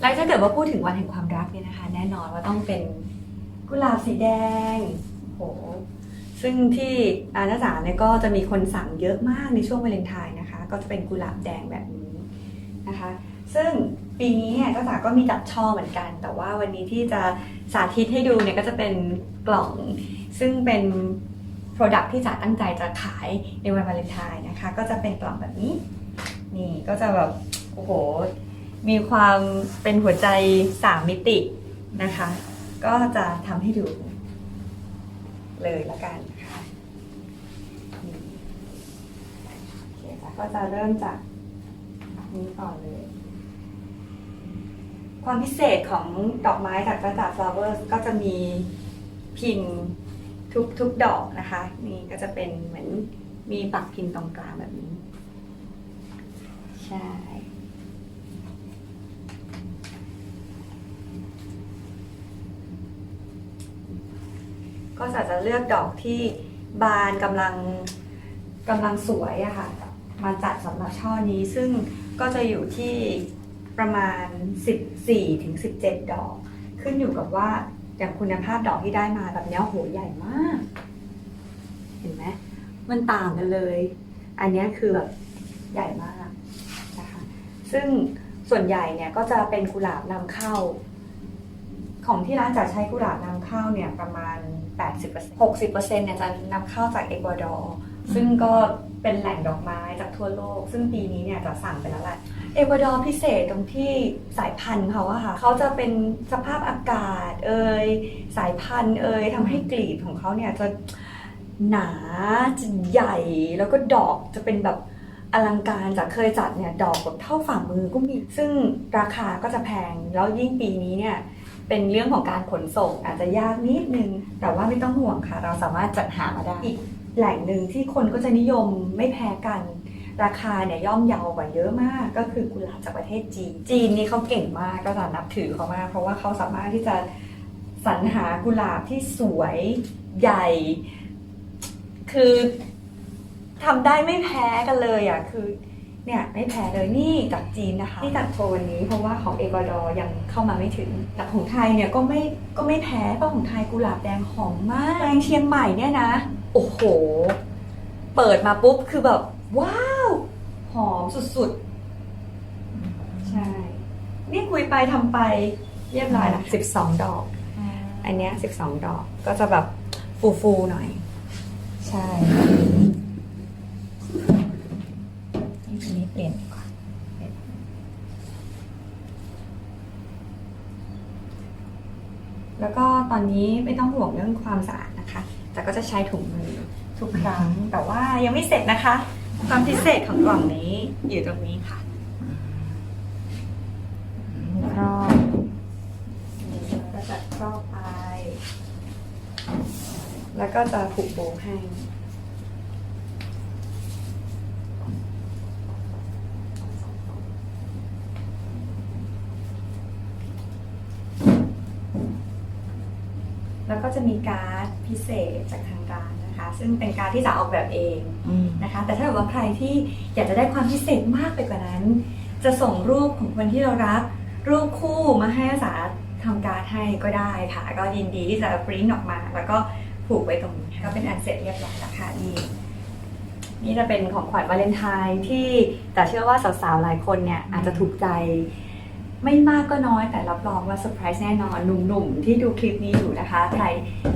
แล้วถ้าเกิดว่าพูดถึงวันแห่งความรักเนี่ยนะคะ แน่นอนว่าต้องเป็นกุหลาบสีแดงโหซึ่งที่อาณาจารย์เนี่ยก็จะมีคนสั่งเยอะมากในช่วงวาเลนไทน์นะคะ ก็จะเป็นกุหลาบแดงแบบนี้นะคะ ซึ่งปีนี้เนี่ยเจ้าจ๋าก็มีจัดช่อเหมือนกัน แต่ว่าวันนี้ที่จะสาธิตให้ดูเนี่ยก็จะเป็นกล่อง ซึ่งเป็น Product ที่จ๋าตั้งใจจะขายในวันวาเลนไทน์นะคะ ก็จะเป็นกล่องแบบนี้ นี่ก็จะแบบโอ้โห มีความเป็นหัวใจสามมิตินะคะ ก็จะทำให้ดูเลยละกันนะคะโอเคค่ะก็จะเริ่มจากนี้ก่อนเลย ความพิเศษของดอกไม้จากจ้าจ๋า flowers ก็จะมีพินทุกทุกดอกนะคะ นี่ก็จะเป็นเหมือนมีปักพินตรงกลางแบบนี้ ใช่ ก็จะจะเลือกดอกที่บานกำลังกำลังสวยอะค่ะมาจัดสำหรับช่อนี้ซึ่งก็จะอยู่ที่ประมาณ 14ถึง17 ดอก ขึ้นอยู่กับว่าอย่างคุณภาพดอกที่ได้มาแบบเนี้ยโหใหญ่มาก เห็นไหมมันต่างกันเลย อันนี้คือแบบใหญ่มากนะคะซึ่งส่วนใหญ่เนี่ยก็จะเป็นกุหลาบนำเข้า ของที่ร้านจะใช้กุหลาบนำเข้าเนี่ยประมาณ 80% 60%เนี่ยจะนำเข้าจากเอกวาดอร์ซึ่งก็เป็นแหล่งดอกไม้จากทั่วโลก ซึ่งปีนี้เนี่ยจะสั่งไปแล้วแหละเอกวาดอร์พิเศษตรงที่สายพันธุ์เขาอะค่ะเขาจะเป็นสภาพอากาศเอ่ยสายพันธุ์เอ่ยทำให้กลีบของเขาเนี่ยจะหนาจะใหญ่แล้วก็ดอกจะเป็นแบบอลังการจากเคยจัดเนี่ยดอกแบบเท่าฝ่ามือก็มี ซึ่งราคาก็จะแพงแล้วยิ่งปีนี้เนี่ย เป็นเรื่องของการขนส่งอาจจะยากนิดนึง แต่ว่าไม่ต้องห่วงค่ะ เราสามารถจัดหามาได้อีกแหล่งหนึ่งที่คนก็จะนิยมไม่แพ้กัน ราคาเนี่ยย่อมเยาวกว่าเยอะมาก ก็คือกุหลาบจากประเทศจีน จีนนี่เขาเก่งมากก็จะนับถือเขามาก เพราะว่าเขาสามารถที่จะสรรหากุหลาบที่สวยใหญ่ คือทำได้ไม่แพ้กันเลยอะคือ เนี่ยไม่แพ้เลยนี่จากจีนนะคะที่จัดโชว์วันนี้เพราะว่าของเอกวาดอร์ยังเข้ามาไม่ถึงแต่ของไทยเนี่ยก็ไม่ก็ไม่แพ้เพราะของไทยกุหลาบแดงหอมมากแดงเชียงใหม่เนี่ยนะ โอ้โห เปิดมาปุ๊บคือแบบ ว้าว หอมสุดๆ ใช่ นี่คุยไปทำไปเรียบร้อยละสิบสองดอก อันเนี้ยสิบสองดอกก็จะแบบฟูๆหน่อย ใช่นี่อันนี้ เปลี่ยนดีกว่าเปลี่ยนแล้วก็ตอนนี้ไม่ต้องห่วงเรื่องความสะอาดนะคะ แต่ก็จะใช้ถุงมือทุกครั้ง แต่ว่ายังไม่เสร็จนะคะ ความพิเศษของกล่องนี้อยู่ตรงนี้ค่ะครอบนี่เราก็จะครอบไป แล้วก็จะผูกโบว์ให้ แล้วก็จะมีการ์ดพิเศษจากทางร้านนะคะ ซึ่งเป็นการ์ดที่จะออกแบบเองอืมนะคะ แต่ถ้าเกิดว่าใครที่อยากจะได้ความพิเศษมากไปกว่านั้น จะส่งรูปของคนที่เรารัก รูปคู่มาให้อาสาทำการ์ดให้ก็ได้ค่ะ ก็ยินดีที่จะปริ้นออกมา แล้วก็ผูกไว้ตรงนี้ก็เป็นอันเสร็จเรียบร้อยแล้วค่ะนี่นี่จะเป็นของขวัญวาเลนไทน์ที่แต่เชื่อว่าสาวๆหลายคนเนี่ยอาจจะถูกใจ ไม่มากก็น้อยแต่รับรองว่าเซอร์ไพรส์แน่นอนหนุ่มๆ ที่ดูคลิปนี้อยู่นะคะ ใคร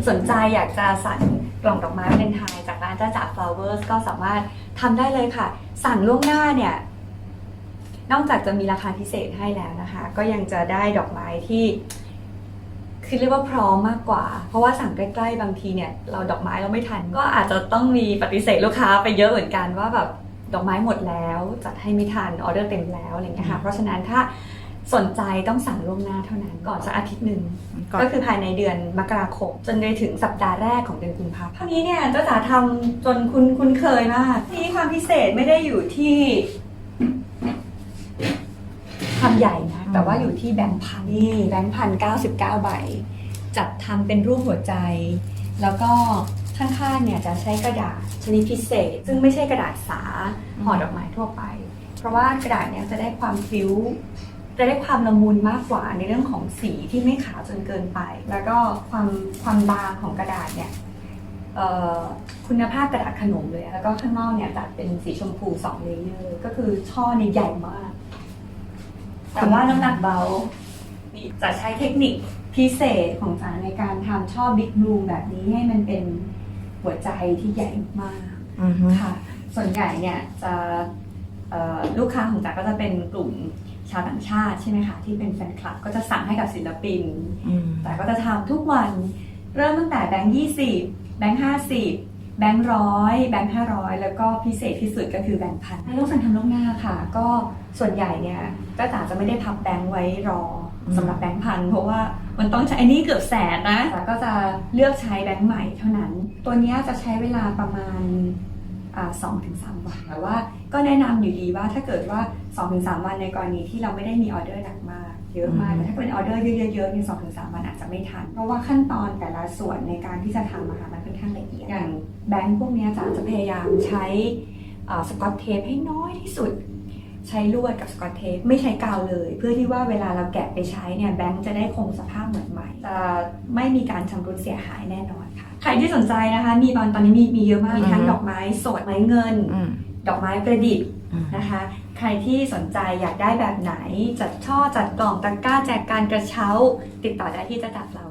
สนใจอยากจะสั่งกล่องดอกไม้วาเลนไทน์จากร้านจ้าจ๋า flowers ก็สามารถทำได้เลยค่ะ สั่งล่วงหน้าเนี่ย นอกจากจะมีราคาพิเศษให้แล้วนะคะ ก็ยังจะได้ดอกไม้ที่คือเรียกว่าพร้อมมากกว่า เพราะว่าสั่งใกล้ๆบางทีเนี่ย เราดอกไม้เราไม่ทัน ก็อาจจะต้องมีปฏิเสธลูกค้าไปเยอะเหมือนกันว่าแบบดอกไม้หมดแล้วจัดให้ไม่ทันออเดอร์เต็มแล้วอะไรเงี้ยค่ะเพราะฉะนั้นถ้า สนใจต้องสั่งล่วงหน้าเท่านั้นก่อนสักอาทิตย์หนึ่งก่อนก็คือภายในเดือนมกราคมจนไปถึงสัปดาห์แรกของเดือนกุมภาพันธ์นี้เนี่ยเจ้าจ๋าทำจนคุณคุ้นเคยมากที่ความพิเศษไม่ได้อยู่ที่ความใหญ่นะแต่ว่าอยู่ที่แบงค์พันนี่แบงค์พันเก้าสิบเก้าใบ จัดทำเป็นรูปหัวใจ แล้วก็ข้างๆเนี่ยจะใช้กระดาษชนิดพิเศษ ซึ่งไม่ใช่กระดาษสาห่อดอกไม้ทั่วไป เพราะว่ากระดาษเนี่ยจะได้ความฟิว จะได้ความละมุนมากกว่าในเรื่องของสีที่ไม่ขาวจนเกินไป แล้วก็ความความบางของกระดาษเนี่ยเอ่อคุณภาพกระดาษขนมเลย แล้วก็ข้างนอกเนี่ยจัดเป็นสีชมพูสองเลเยอร์ ก็คือช่อเนี่ยใหญ่มาก แต่ว่าน้ำหนักเบานี่จะใช้เทคนิคพิเศษของจ๋าในการทำช่อบิ๊กบลูมแบบนี้ให้มันเป็นหัวใจที่ใหญ่มากอือฮึค่ะ ส่วนใหญ่เนี่ยจะเอ่อลูกค้าของจ๋าก็จะเป็นกลุ่ม ชาวต่างชาติใช่ไหมคะที่เป็นแฟนคลับก็จะสั่งให้กับศิลปินอืมแต่ก็จะทำทุกวันเริ่มตั้งแต่แบงค์ยี่สิบแบงค์ห้าสิบแบงค์ร้อยแบงค์ห้าร้อยแล้วก็พิเศษที่สุดก็คือแบงค์พันไม่ต้องสั่งทำล่วงหน้าค่ะ ก็ส่วนใหญ่เนี่ยก็จ๋าจะไม่ได้พับแบงค์ไว้รอสำหรับแบงค์พันเพราะว่ามันต้องใช้อันนี้เกือบแสนนะแต่ก็จะเลือกใช้แบงค์ใหม่เท่านั้น ตัวเนี้ยจะใช้เวลาประมาณ สองถึงสามวันแต่ว่าก็แนะนำอยู่ดีว่าถ้าเกิดว่า2-3วันในกรณีที่เราไม่ได้มีออเดอร์หนักมากเยอะมากอืมแต่ถ้าเป็นออเดอร์เยอะๆๆเนี่ยสองถึงสามวันอาจจะไม่ทัน เพราะว่าขั้นตอนแต่ละส่วนในการที่จะทำอะค่ะมันค่อนข้างละเอียดอย่างแบงค์พวกเนี้ยจ๋าจะพยายามใช้สกอตเทปให้น้อยที่สุด ใช้ลวดกับสกอตเทปไม่ใช้กาวเลย เพื่อที่ว่าเวลาเราแกะไปใช้เนี่ยแบงค์จะได้คงสภาพเหมือนใหม่จะไม่มีการชำรุดเสียหายแน่นอนค่ะ ใครที่สนใจนะคะ มีตอนตอนนี้มีมีเยอะมากมีทั้งดอกไม้สดไม้เงิน อืมดอกไม้ประดิษฐ์อืม นะคะ ใครที่สนใจอยากได้แบบไหน จัดช่อจัดกล่องตะกร้าแจกการกระเช้า ติดต่อได้ที่จะจัดเรา